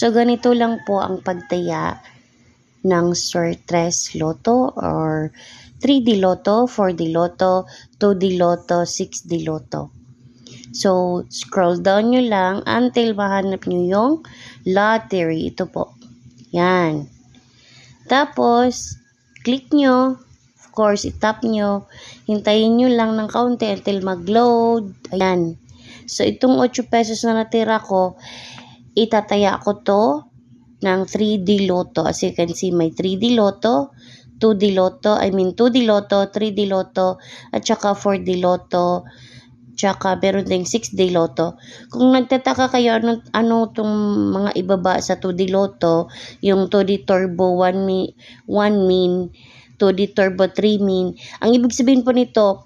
So, ganito lang po ang pagtaya ng Sortres Lotto or 3D Lotto, 4D Lotto, 2D Lotto, 6D Lotto. So, scroll down nyo lang until mahanap nyo yung lottery. Ito po. Yan. Tapos, click nyo. Of course, itap nyo. Hintayin nyo lang ng kaunti until mag-load. Ayan. So, itong 8 pesos na natira ko, itataya ko to ng 3D Lotto. As you can see, may 3D Lotto, 2D Lotto, I mean 2D Lotto, 3D Lotto, at saka 4D Lotto, tsaka meron ding 6D Lotto. Kung nagtataka kayo ano, ano itong mga ibaba sa 2D Lotto, yung 2D Turbo 1 min, 1 min, 2D Turbo 3 min, ang ibig sabihin po nito,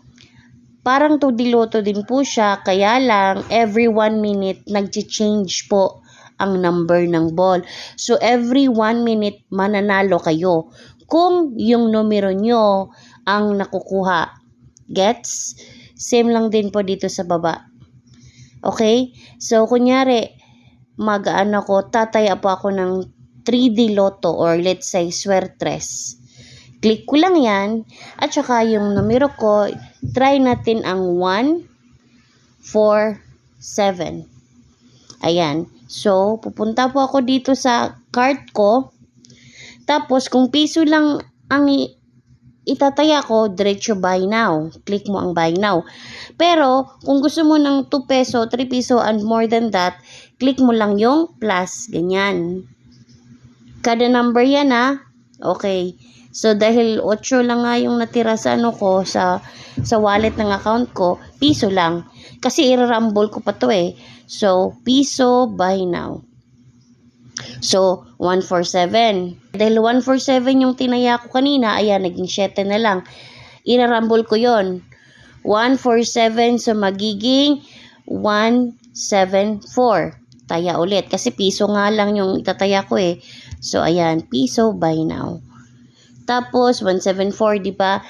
parang 2D Lotto din po siya, kaya lang every 1 minute nag-change po ang number ng ball. So, every 1 minute mananalo kayo kung yung numero nyo ang nakukuha. Gets? Same lang din po dito sa baba. Okay? So, kunyari, mag-ano ko, tataya po ako ng 3D Lotto or let's say Swertres. Click ko lang yan. At saka yung numero ko, try natin ang 1, 4, 7. Ayan. So, pupunta po ako dito sa cart ko. Tapos, kung piso lang ang itataya ko, diretso buy now. Click mo ang buy now. Pero, kung gusto mo ng 2 peso, 3 peso, and more than that, click mo lang yung plus. Ganyan. Kada number yan ha. Okay. So, dahil 8 lang nga yung natira sa ano ko, sa, sa wallet ng account ko, piso lang. Kasi irarambol ko pa to eh. So, piso buy now. So, 147. Dahil 147 yung tinaya ko kanina, ayan, naging 7 na lang. Irarambol ko yon 147, so magiging 174. Taya ulit. Kasi piso nga lang yung itataya ko eh. So, ayan, piso buy now. Tapos, 174, di ba?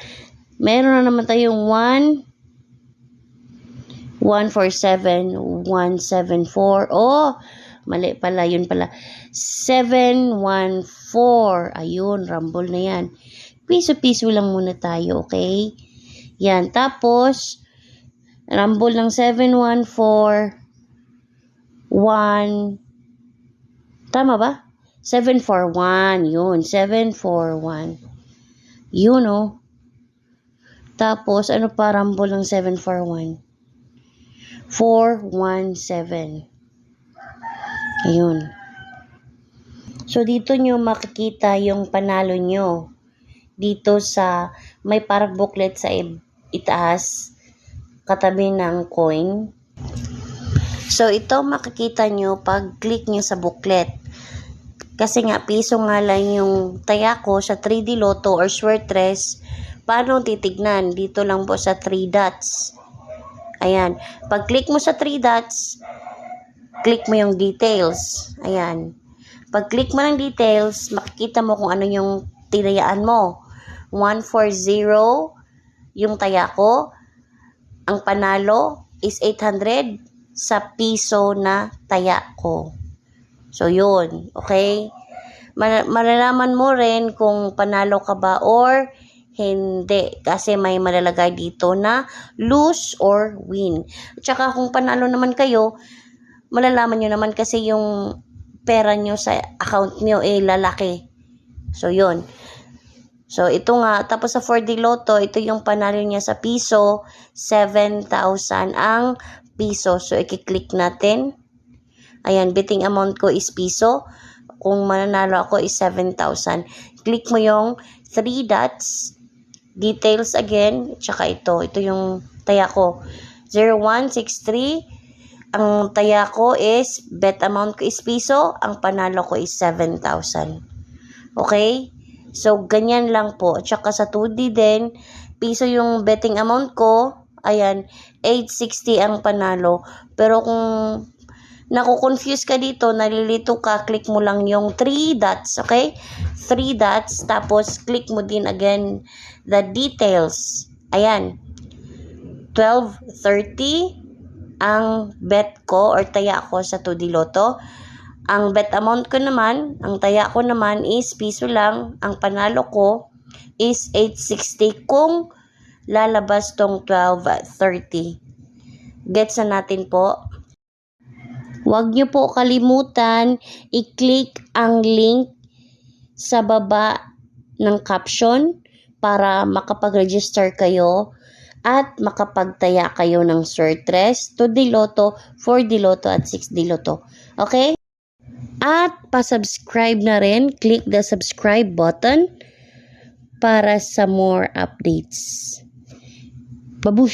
Meron na naman tayong 1, 147, 174. Oh, mali pala, yun pala. 714. Ayun, rumble na yan. Piso-piso lang muna tayo, okay? Yan, tapos, rumble ng 714, 1, tama ba? 741, yun, 741. Yun, oh. Tapos, ano pa rumble ng 741? 417. Ayun. So, dito nyo makikita yung panalo nyo. Dito sa, may parang booklet sa itaas, katabi ng coin. So, ito makikita nyo pag click nyo sa booklet. Kasi nga, piso nga lang yung taya ko sa 3D Lotto or Swertres. Paano titignan? Dito lang po sa 3 dots. Ayan. Pag click mo sa 3 dots, click mo yung details. Ayan. Pag click mo ng details, makikita mo kung ano yung tinayaan mo. 140 yung taya ko. Ang panalo is 800 sa piso na taya ko. So, yun. Okay? Malalaman mo rin kung panalo ka ba or hindi. Kasi may malalagay dito na lose or win. At saka kung panalo naman kayo, malalaman nyo naman kasi yung pera nyo sa account nyo eh lalaki. So, yun. So, ito nga. Tapos sa 4D Lotto, ito yung panalo niya sa piso. 7,000 ang piso. So, i-click natin. Ayan, betting amount ko is piso. Kung mananalo ako is 7,000. Click mo yung 3 dots details again, tsaka ito. Ito yung taya ko. 0163. Ang taya ko is, bet amount ko is piso. Ang panalo ko is 7,000. Okay? So, ganyan lang po. Tsaka sa 2D din, piso yung betting amount ko. Ayan, 860 ang panalo. Pero kung naku-confuse ka dito, nalilito ka, click mo lang yung 3 dots, okay? 3 dots, tapos click mo din again the details. Ayan. 12.30 ang bet ko or taya ko sa 2D Lotto. Ang bet amount ko naman, ang taya ko naman is piso lang. Ang panalo ko is 860 kung lalabas tong 12.30. Gets na natin po? Huwag niyo po kalimutan i-click ang link sa baba ng caption para makapag-register kayo at makapagtaya kayo ng Sortres, 2D Lotto, 4D Lotto at 6D Lotto. Okay? At pa-subscribe na rin, click the subscribe button para sa more updates. Babush!